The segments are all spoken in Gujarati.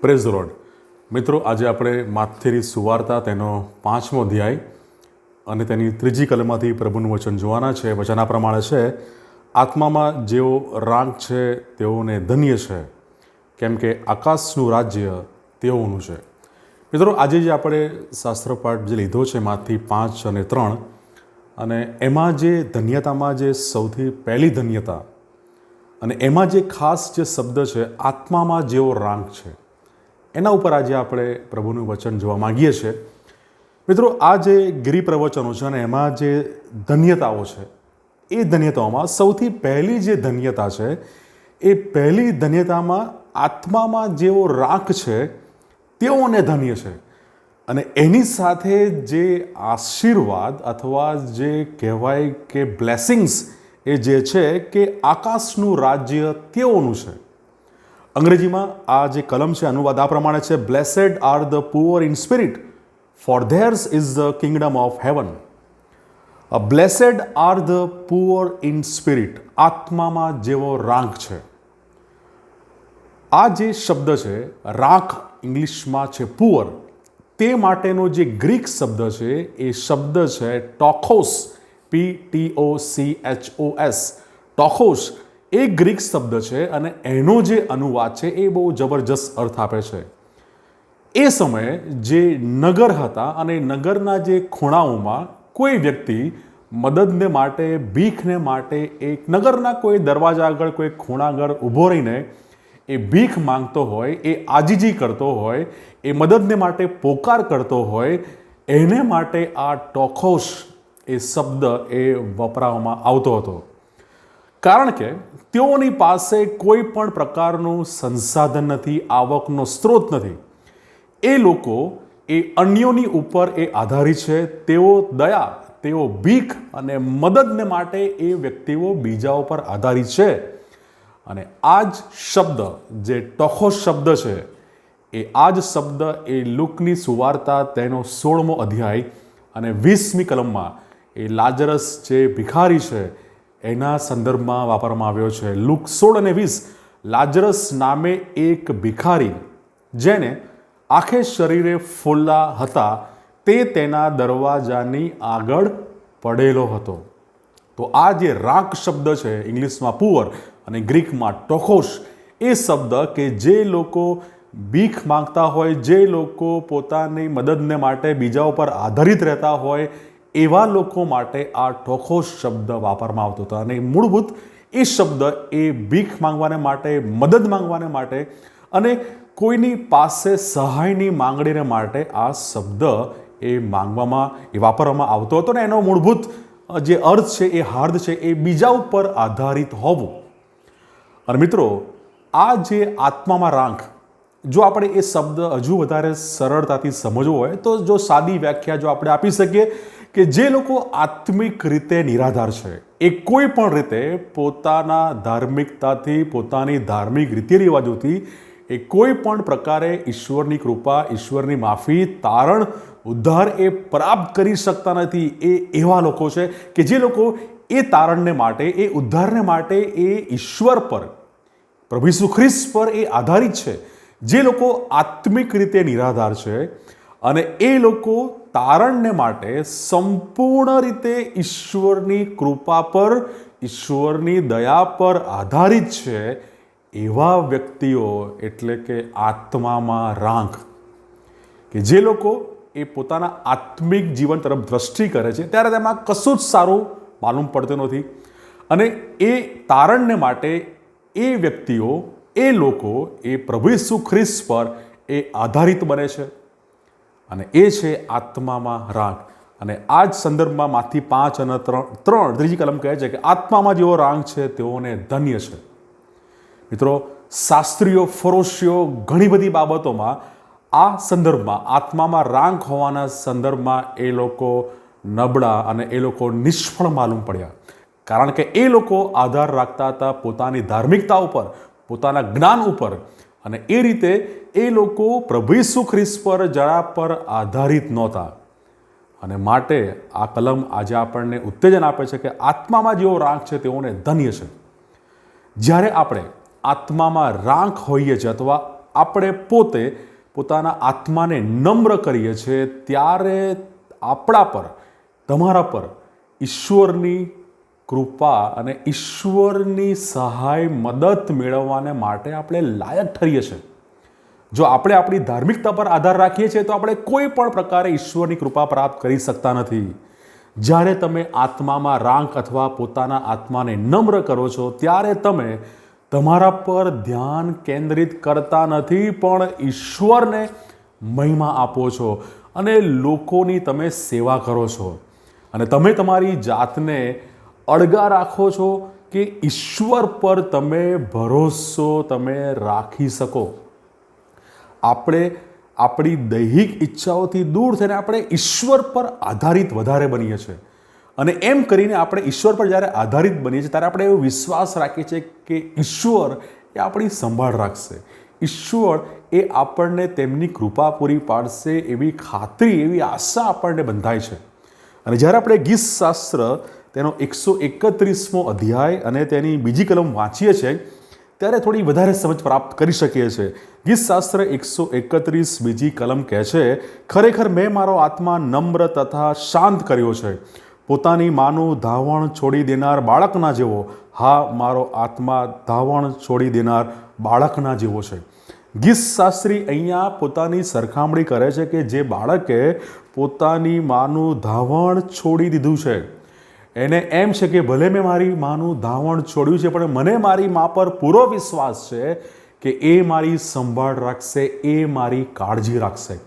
Praise road. મિત્રો, આજે આપણે માથેરી સુવાર્તા, તેનો પાંચમો અધ્યાય અને તેની ત્રીજી કલમમાંથી પ્રભુનું વચન જોવાના છે. વચના પ્રમાણે છે, આત્મામાં જેઓ રાંક છે, તેઓને ધન્ય છે. કેમ કે આકાશનું રાજ્ય તેઓનું છે. મિત્રો, આજે જે આપણે શાસ્ત્રપાઠ જે લીધો છે, માંથી પાંચ અને ત્રણ, અને એમાં જે ધન્યતામાં જે સૌથી પહેલી ધન્યતા, અને એમાં જે ખાસ જે શબ્દ છે, આત્મામાં જેવો રાંક છે. એના ઉપર આજે આપણે પ્રભુનું વચન જોવા માંગીએ છીએ. મિત્રો, આ જે ગિરિ પ્રવચનો છે અને એમાં જે ધન્યતાઓ છે, એ ધન્યતાઓમાં સૌથી પહેલી જે ધન્યતા છે, એ પહેલી ધન્યતામાં આત્મામાં જેવો રાખ છે, તેઓને ધન્ય છે. અને એની સાથે જે આશીર્વાદ અથવા જે કહેવાય કે બ્લેસિંગ્સ એ જે છે કે આકાશનું રાજ્ય તેઓનું છે. અંગ્રેજીમાં આ જે કલમ છે, અનુવાદ આ પ્રમાણે છે blessed are the poor in spirit for theirs is the kingdom of heaven blessed are the poor in spirit આત્મામાં જેવો રાંક છે. આ જે શબ્દ છે, રાંક ઇંગ્લિશમાં છે પુઅર તે માટેનો જે ગ્રીક શબ્દ છે, એ શબ્દ છે ટોખોસ P T O C H O S ટોખોસ એ ગ્રીક શબ્દ છે અને એનો જે અનુવાદ છે એ બહુ જબરજસ્ત અર્થ આપે છે. એ સમયે જે નગર હતા અને નગરના જે ખૂણાઓમાં કોઈ વ્યક્તિ મદદને માટે, ભીખને માટે એક નગરના કોઈ દરવાજા આગળ કોઈ ખૂણા આગળ ઊભો રહીને એ ભીખ માંગતો હોય, એ આજીજી કરતો હોય, એ મદદને માટે પોકાર કરતો હોય, એને માટે આ ટોખોશ એ શબ્દ એ વપરાવવામાં આવતો હતો. કારણ કે તેઓની પાસે કોઈ પણ પ્રકારનું સંસાધન નથી, આવકનો સ્ત્રોત નથી. એ લોકો, એ અન્યોની ઉપર એ આધારિત છે. તેઓ દયા, તેઓ ભીખ અને મદદને માટે એ વ્યક્તિઓ બીજા ઉપર આધારિત છે. અને આ જ શબ્દ, જે ટોખો શબ્દ છે, એ આ જ શબ્દ એ લુકની સુવાર્તા તેનો સોળમો અધ્યાય અને વીસમી કલમમાં એ લાજરસ જે ભિખારી છે એના સંદર્ભમાં વાપરવામાં આવ્યો છે. લુક સોળ અને વીસ લાજરસ નામે એક ભિખારી જેને આખે શરીરે ફોલ્લા હતા તે તેના દરવાજાની આગળ પડેલો હતો. તો આ જે રાક શબ્દ છે, ઇંગ્લિશમાં પુઅર અને ગ્રીકમાં ટોખોશ, એ શબ્દ કે જે લોકો ભીખ માંગતા હોય, જે લોકો પોતાની મદદને માટે બીજા ઉપર આધારિત રહેતા હોય એવા લોકો માટે આ ટોખો શબ્દ વાપરવામાં આવતો હતો. અને મૂળભૂત એ શબ્દ એ ભીખ માંગવાને માટે, મદદ માંગવાને માટે અને કોઈની પાસે સહાયની માંગણીને માટે આ શબ્દ એ માંગવામાં, એ વાપરવામાં આવતો હતો ને એનો મૂળભૂત જે અર્થ છે, એ હાર્દ છે, એ બીજા ઉપર આધારિત હોવું. અને મિત્રો, આ જે આત્મામાં રાંખ, જો આપણે એ શબ્દ હજુ વધારે સરળતાથી સમજવો હોય, તો જો સાદી વ્યાખ્યા જો આપણે આપી શકીએ કે જે લોકો આત્મિક રીતે નિરાધાર છે, એ કોઈ પણ રીતે પોતાના ધાર્મિકતાથી, પોતાની ધાર્મિક રીતિ રિવાજોથી એ કોઈ પણ પ્રકારે ઈશ્વરની કૃપા, ઈશ્વરની માફી, તારણ, ઉદ્ધાર એ પ્રાપ્ત કરી શકતા નથી, એ એવા લોકો છે કે જે લોકો એ તારણને માટે, એ ઉદ્ધારને માટે, એ ઈશ્વર પર, પ્રભુ ઈસુ ખ્રિસ્ત પર એ આધારિત છે. જે લોકો આત્મિક રીતે નિરાધાર છે અને એ લોકો તારણને માટે સંપૂર્ણ રીતે ઈશ્વરની કૃપા પર, ઈશ્વરની દયા પર આધારિત છે એવા વ્યક્તિઓ એટલે કે આત્મામાં રાંક કે જે લોકો એ પોતાના આત્મિક જીવન તરફ દ્રષ્ટિ કરે છે, ત્યારે તેમાં કશું જ સારું માલુમ પડતું નથી. અને એ તારણને માટે એ વ્યક્તિઓ, એ લોકો, એ પ્રભુ ખ્રિસ્ત પર એ આધારિત બને છે. અને એ છે આત્મામાં રાગ. અને આ જ સંદર્ભમાં માંથી પાંચ અને ત્રણ ત્રણ ત્રીજી કલમ કહે છે કે આત્મામાં જેવો રાંગ છે, તેઓને ધન્ય છે. મિત્રો, શાસ્ત્રીઓ, ફરોશીઓ ઘણી બધી બાબતોમાં આ સંદર્ભમાં, આત્મામાં રાંક હોવાના સંદર્ભમાં એ લોકો નબળા અને એ લોકો નિષ્ફળ માલુમ પડ્યા. કારણ કે એ લોકો આધાર રાખતા હતા પોતાની ધાર્મિકતા ઉપર, પોતાના જ્ઞાન ઉપર. અને એ રીતે એ લોકો પ્રભુ ઈસુ પર, જરા પર આધારિત નહોતા. અને માટે આ કલમ આજે આપણને ઉત્તેજન આપે છે કે આત્મામાં જેવો રાંક છે તેઓને ધન્ય છે. જ્યારે આપણે આત્મામાં રાંક હોઈએ છીએ અથવા આપણે પોતે પોતાના આત્માને નમ્ર કરીએ છીએ, ત્યારે આપણા પર, તમારા પર ઈશ્વરની કૃપા અને ઈશ્વરની સહાય, મદદ મેળવવાને માટે આપણે લાયક ઠરીએ છીએ. જો આપણે આપણી ધાર્મિકતા પર આધાર રાખીએ છીએ, તો આપણે કોઈ પણ પ્રકારે ઈશ્વરની કૃપા પ્રાપ્ત કરી શકતા નથી. જ્યારે તમે આત્મામાં રાંક અથવા પોતાના આત્માને નમ્ર કરો છો, ત્યારે તમે તમારા પર ધ્યાન કેન્દ્રિત કરતા નથી, પણ ઈશ્વરને મહિમા આપો છો અને લોકોની તમે સેવા કરો છો. અને તમે તમારી જાતને અળગા રાખો છો કે ઈશ્વર પર તમે ભરોસો તમે રાખી શકો. આપણે આપણી દૈહિક ઈચ્છાઓથી દૂર થઈને આપણે ઈશ્વર પર આધારિત વધારે બનીએ છીએ. અને એમ કરીને આપણે ઈશ્વર પર જ્યારે આધારિત બનીએ છીએ, ત્યારે આપણે એવો વિશ્વાસ રાખીએ છીએ કે ઈશ્વર એ આપણી સંભાળ રાખશે. ઈશ્વર એ આપણને તેમની કૃપા પૂરી પાડશે એવી ખાતરી, એવી આશા આપણને બંધાય છે. અને જ્યારે આપણે ગીત શાસ્ત્ર તેનો એકસો એકત્રીસમો અધ્યાય અને તેની બીજી કલમ વાંચીએ છીએ, ત્યારે થોડી વધારે સમજ પ્રાપ્ત કરી શકીએ છીએ. ગીત શાસ્ત્ર એકસો એકત્રીસ બીજી કલમ કહે છે, ખરેખર મેં મારો આત્મા નમ્ર તથા શાંત કર્યો છે. પોતાની માનું ધાવણ છોડી દેનાર બાળકના જેવો. હા, મારો આત્મા ધાવણ છોડી દેનાર બાળકના જેવો છે. શાસ્ત્રી અહીંયા પોતાની સરખામણી કરે છે કે જે બાળકે પોતાની માનું ધાવણ છોડી દીધું છે. એને એમ છે કે ભલે મેં મારી માનું ધાવણ છોડ્યું છે, પણ મને મારી મા પર પૂરો વિશ્વાસ છે કે એ મારી સંભાળ રાખશે, એ મારી કાળજી રાખશે.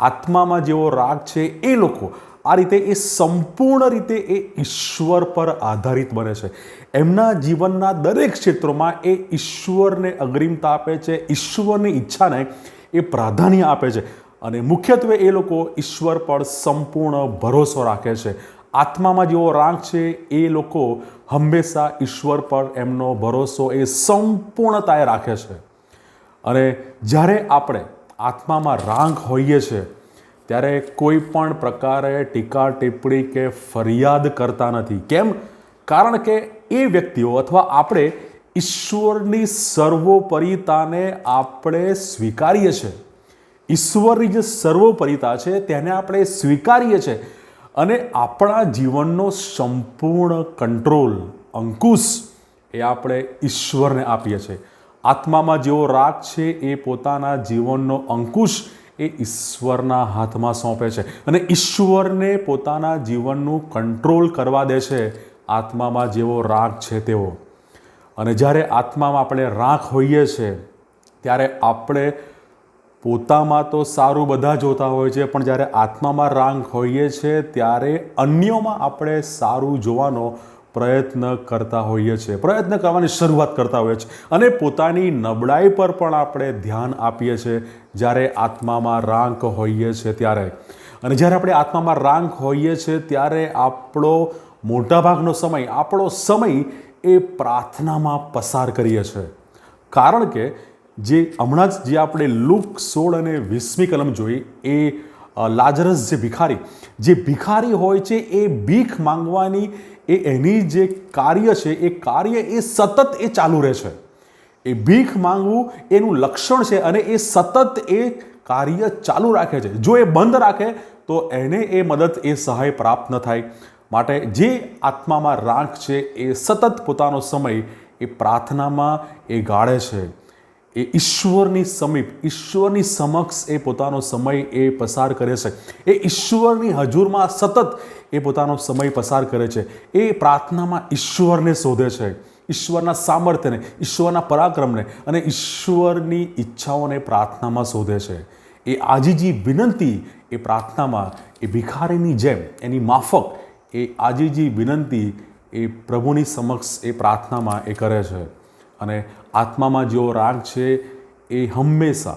આત્મામાં જેવો રાગ છે એ લોકો આ રીતે એ સંપૂર્ણ રીતે એ ઈશ્વર પર આધારિત બને છે. એમના જીવનના દરેક ક્ષેત્રોમાં એ ઈશ્વરને અગ્રિમતા આપે છે, ઈશ્વરની ઈચ્છાને એ પ્રાધાન્ય આપે છે. અને મુખ્યત્વે એ લોકો ઈશ્વર પર સંપૂર્ણ ભરોસો રાખે છે. આત્મામાં જેવો રાગ છે, એ લોકો હંમેશા ઈશ્વર પર એમનો ભરોસો એ સંપૂર્ણતાએ રાખે છે. અને જ્યારે આપણે આત્મામાં રાંક હોઈએ છીએ ત્યારે કોઈ પણ પ્રકારે ટીકા, ટિપ્પણી કે ફરિયાદ કરતા નથી. કેમ? કારણ કે એ વ્યક્તિઓ અથવા આપણે ઈશ્વરની સર્વોપરિતાને આપણે સ્વીકારીએ છીએ ઈશ્વરની જે સર્વોપરિતા છે, તેને આપણે સ્વીકારીએ છીએ અને આપણા જીવનનો સંપૂર્ણ કંટ્રોલ, અંકુશ એ આપણે ઈશ્વરને આપીએ છીએ. આત્મામાં જેવો રાગ છે એ પોતાના જીવનનો અંકુશ એ ઈશ્વરના હાથમાં સોંપે છે. અને ઈશ્વરને પોતાના જીવનનું કંટ્રોલ કરવા દે છે આત્મામાં જેવો રાગ છે તેવો. અને જ્યારે આત્મામાં આપણે રાખ હોઈએ છીએ, ત્યારે આપણે પોતામાં તો સારું બધા જોતા હોય છે, પણ જ્યારે આત્મામાં રાંગ હોઈએ છીએ ત્યારે અન્યોમાં આપણે સારું જોવાનો પ્રયત્ન કરતા હોઈએ છીએ પ્રયત્ન કરવાની શરૂઆત કરતા હોઈએ છીએ અને પોતાની નબળાઈ પર પણ આપણે ધ્યાન આપીએ છીએ જ્યારે આત્મામાં રાંક હોઈએ છીએ ત્યારે. અને જ્યારે આપણે આત્મામાં રાંક હોઈએ છીએ ત્યારે આપણો મોટાભાગનો સમય, આપણો સમય એ પ્રાર્થનામાં પસાર કરીએ છીએ કારણ કે જે હમણાં જ જે આપણે લુક સોળ અને વીસમી કલમ જોઈ એ લાજરસ જે ભિખારી જે ભિખારી હોય છે, એ ભીખ માંગવાની, એ એની જે કાર્ય છે, એ કાર્ય એ સતત એ ચાલુ રહે છે. એ ભીખ માંગવું, એનું લક્ષણ છે અને એ સતત એ કાર્ય ચાલુ રાખે છે. જો એ બંધ રાખે, તો એને એ મદદ, એ સહાય પ્રાપ્ત ન થાય. માટે જે આત્મામાં રાખ છે, એ સતત પોતાનો સમય, એ પ્રાર્થનામાં એ ગાળે છે. એ ઈશ્વરની સમીપ, ઈશ્વરની સમક્ષ એ પોતાનો સમય એ પસાર કરે છે. એ ઈશ્વરની હજુરમાં સતત એ પોતાનો સમય પસાર કરે છે. એ પ્રાર્થનામાં ઈશ્વરને શોધે છે. ઈશ્વરના સામર્થ્યને, ઈશ્વરના પરાક્રમને અને ઈશ્વરની ઈચ્છાઓને પ્રાર્થનામાં શોધે છે. એ આજીજી વિનંતી એ પ્રાર્થનામાં, એ ભિખારીની જેમ, એની માફક એ આજીજી વિનંતી એ પ્રભુની સમક્ષ એ પ્રાર્થનામાં એ કરે છે. અને આત્મામાં જેવો રાગ છે એ હંમેશા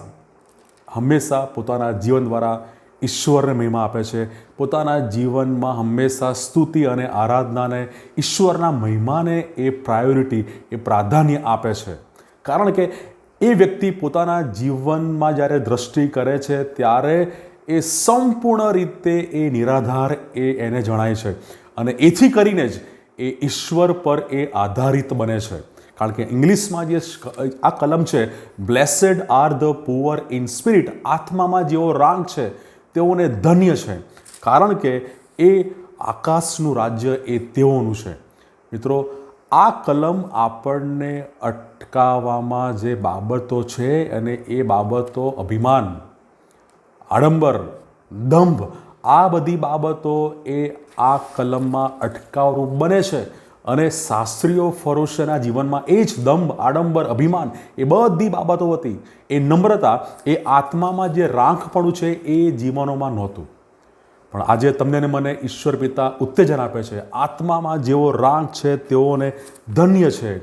હંમેશા પોતાના જીવન દ્વારા ઈશ્વરને મહિમા આપે છે. પોતાના જીવનમાં હંમેશા સ્તુતિ અને આરાધનાને, ઈશ્વરના મહિમાને એ પ્રાયોરિટી, એ પ્રાધાન્ય આપે છે. કારણ કે એ વ્યક્તિ પોતાના જીવનમાં જ્યારે દ્રષ્ટિ કરે છે, ત્યારે એ સંપૂર્ણ રીતે એ નિરાધાર એ એને જણાય છે. અને એથી કરીને જ એ ઈશ્વર પર એ આધારિત બને છે. કારણ કે ઇંગ્લિશમાં જે આ કલમ છે, blessed are the poor in spirit આત્મામાં જેઓ રાંગ છે, તેઓને ધન્ય છે. કારણ કે એ આકાશનું રાજ્ય, એ તેઓનું છે. મિત્રો, આ કલમ આપણને અટકાવવામાં જે બાબતો છે અને એ બાબતો અભિમાન, આડંબર, દંભ, આ બધી બાબતો એ આ કલમમાં અટકાવરૂપ બને છે. અને શાસ્ત્રીઓ ફરોશના જીવનમાં એ જ દંભ, આડંબર, અભિમાન એ બધી બાબતો હતી. એ નમ્રતા, એ આત્મામાં જે રાંખપણું છે એ જીવનોમાં નહોતું. પણ આજે તમને ને મને ઈશ્વર પિતા ઉત્તેજન આપે છે. આત્મામાં જેઓ રાંક છે તેઓને ધન્ય છે.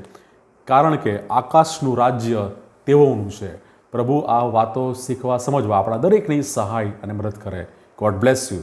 કારણ કે આકાશનું રાજ્ય તેઓનું છે. પ્રભુ આ વાતો શીખવા, સમજવા આપણા દરેકની સહાય અને મદદ કરે. God bless you